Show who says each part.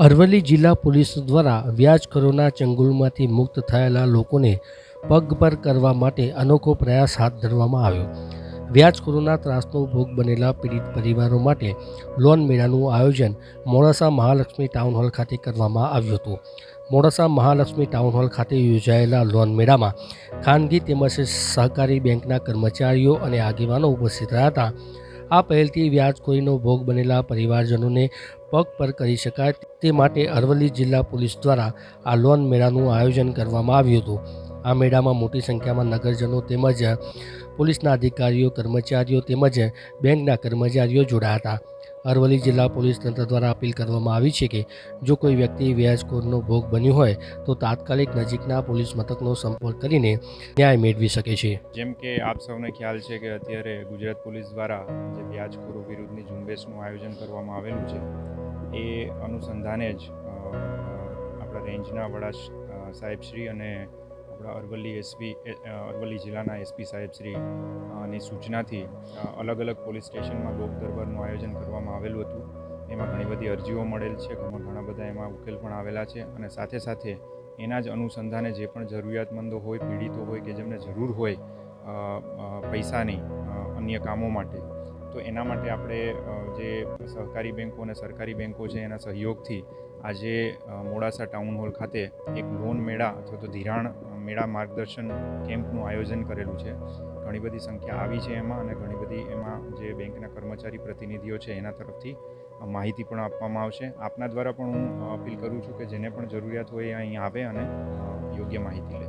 Speaker 1: અરવલ્લી જિલ્લા પોલીસ દ્વારા વ્યાજખોરોના ચંગુલમાંથી મુક્ત થયેલા લોકોને પગ પર કરવા માટે અનોખો પ્રયાસ હાથ ધરવામાં આવ્યો. વ્યાજખોરોના ત્રાસનો ભોગ બનેલા પીડિત પરિવારો માટે લોન મેળાનું આયોજન મોડાસા મહાલક્ષ્મી ટાઉન હોલ ખાતે કરવામાં આવ્યું હતું. મોડાસા મહાલક્ષ્મી ટાઉન હોલ ખાતે યોજાયેલા લોન મેળામાં ખાનગી તેમજ સહકારી બેંકના કર્મચારીઓ અને આગેવાનો ઉપસ્થિત રહ્યા હતા. આ પહેલથી વ્યાજખોરીનો ભોગ બનેલા પરિવારજનોને પગ પર કરી શકાય તે માટે અરવલ્લી જિલ્લા પોલીસ દ્વારા આ લોન મેળાનું આયોજન કરવામાં આવ્યું હતું. આ મેળામાં મોટી સંખ્યામાં નગરજનો તેમજ પોલીસના અધિકારીઓ, કર્મચારીઓ તેમજ બેંકના કર્મચારીઓ જોડાયા હતા. અરવલ્લી જિલ્લા પોલીસ તંત્ર દ્વારા અપીલ કરવામાં આવી છે કે જો કોઈ વ્યક્તિ વ્યાજખોરનો ભોગ બન્યો હોય તો તાત્કાલિક નજીકના પોલીસ મથકનો સંપર્ક કરીને ન્યાય મેળવી શકે છે.
Speaker 2: જેમ કે આપ સૌને ખ્યાલ છે કે અત્યારે ગુજરાત પોલીસ દ્વારા જે વ્યાજખોરો વિરુદ્ધની ઝુંબેશનું આયોજન કરવામાં આવેલું છે એ અનુસંધાને જ આપણા રેન્જના વડા સાહેબશ્રી અને આપણા અરવલ્લી એસપી અરવલ્લી જિલ્લાના એસપી સાહેબશ્રી ની સૂચનાથી અલગ અલગ પોલીસ સ્ટેશનમાં લોક દરબારનું આયોજન કરવામાં આવેલું હતું. એમાં ઘણી બધી અરજીઓ મળેલ છે ઘણા બધા એમાં ઉકેલ પણ આવેલા છે અને સાથે સાથે એના જ અનુસંધાને જે પણ જરૂરિયાતમંદો હોય, પીડિતો હોય કે જેમને જરૂર હોય પૈસાની અન્ય કામો માટે તો એના માટે આપણે જે સહકારી બેન્કો અને સરકારી બેન્કો છે એના સહયોગથી આજે મોડાસા ટાઉન હોલ ખાતે એક લોન મેળા અથવા તો ધિરાણ મેળા માર્ગદર્શન કેમ્પનું આયોજન કરેલું છે. ઘણી બધી સંખ્યા આવી છે એમાં અને ઘણી બધી એમાં જે બેંકના કર્મચારી પ્રતિનિધિઓ છે એના તરફથી માહિતી પણ આપવામાં આવશે. આપના દ્વારા પણ હું અપીલ કરું છું કે જેને પણ જરૂરિયાત હોય અહીં આવે અને યોગ્ય માહિતી લે.